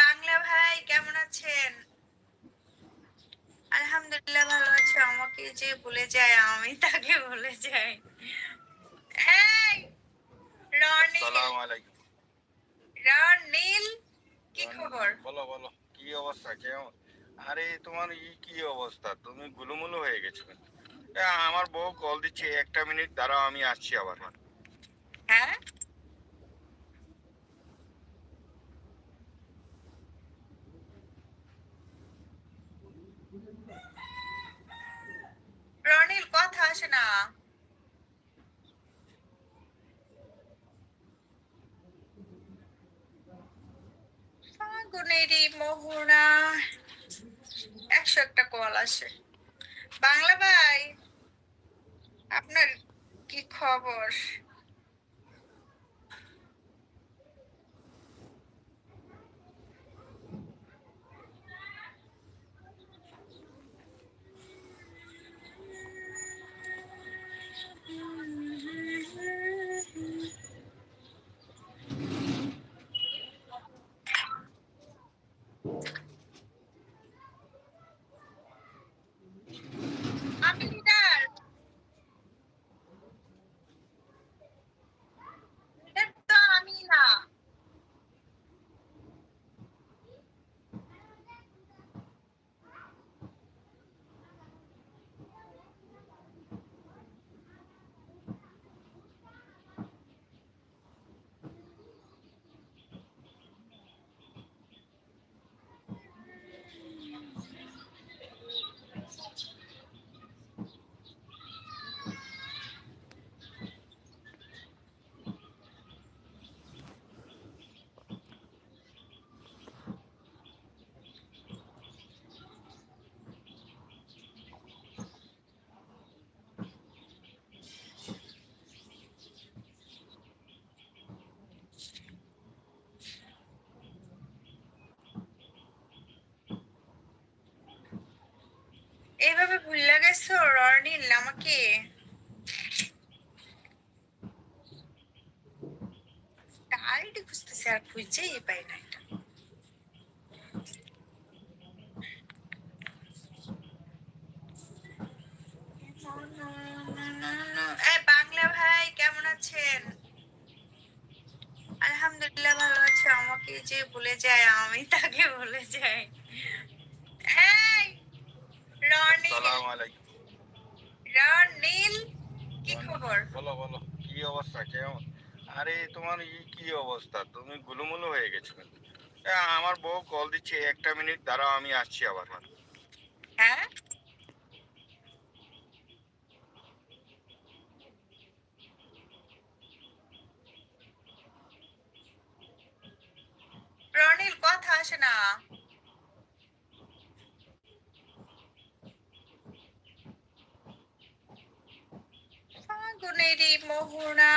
বাংলা ভাই কেমন আছেন? আলহামদুলিল্লাহ ভালো আছে। আমাকে যে ভুলে যায় আমি তাকে ভুলে যাই। রনিল। কি খবর? বলো বলো কি অবস্থা? কেমন? আরে তোমার ই কি অবস্থা? তুমি গুলুমুলু হয়ে গেছো। আমার বউ কল দিচ্ছে একটা মিনিট দাঁড়াও আমি আসছি আবার। হ্যাঁ রনিল কথা আসে না। ফাগুনেরই মোহনা। একশো একটা কল আসে বাংলা ভাই আপনার কি খবর আমি লিডার লিডার তো আমি না এইভাবে ভুলে রনিল আমাকে। টাইট খুঁজতেছে আর খুঁজেই পাই না এটা। বাংলা ভাই, কেমন আছেন? আলহামদুলিল্লাহ ভালো আছে। আমাকে যে বলে যায়, আমি তাকে বলে যাই। রনিল আলাইকুম রনিল কি খবর বলো বলো, কি অবস্থা? কেমন? আরে, তোমার কি অবস্থা? তুমি গুলুমুলু হয়ে গেছো কিন্তু। আমার বউ কল দিচ্ছে, একটা মিনিট দাঁড়াও, আমি আসছি আবার হ্যাঁ। রনিল কথা আসে না। ফাগুনেরই মোহনা।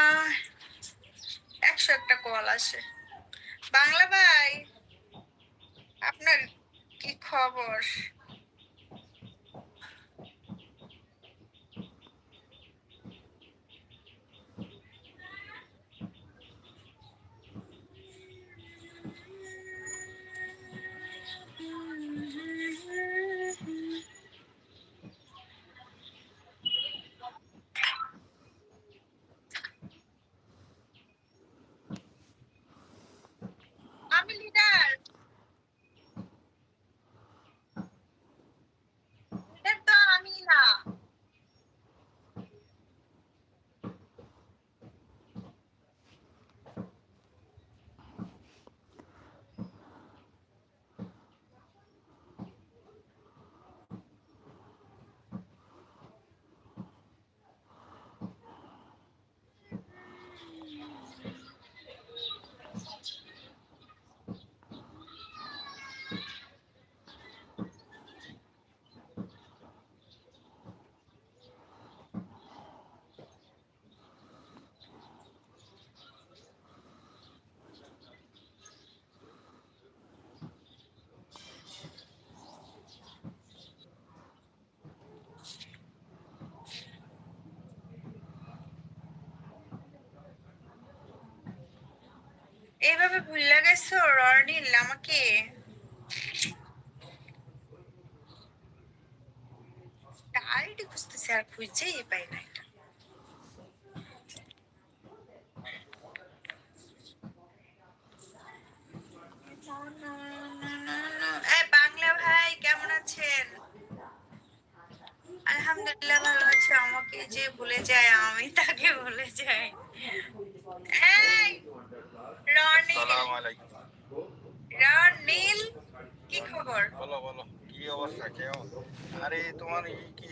একশো একটা কল আসে। বাংলা ভাই আপনার কি খবর আমি লিডার এইভাবে ভুলে গেছো, রনিল, আমাকে? ডায়েরি খুঁজতেছে, আর খুঁজেই পাই না এটা। বাংলা ভাই, কেমন আছেন? আলহামদুলিল্লাহ ভালো আছে। আমাকে যে ভুলে যায়, আমি তাকে ভুলে যাই। সালাম আলাইকুম। কি খবর? বলো বলো কি অবস্থা কেমন? আরে তোমার ই কি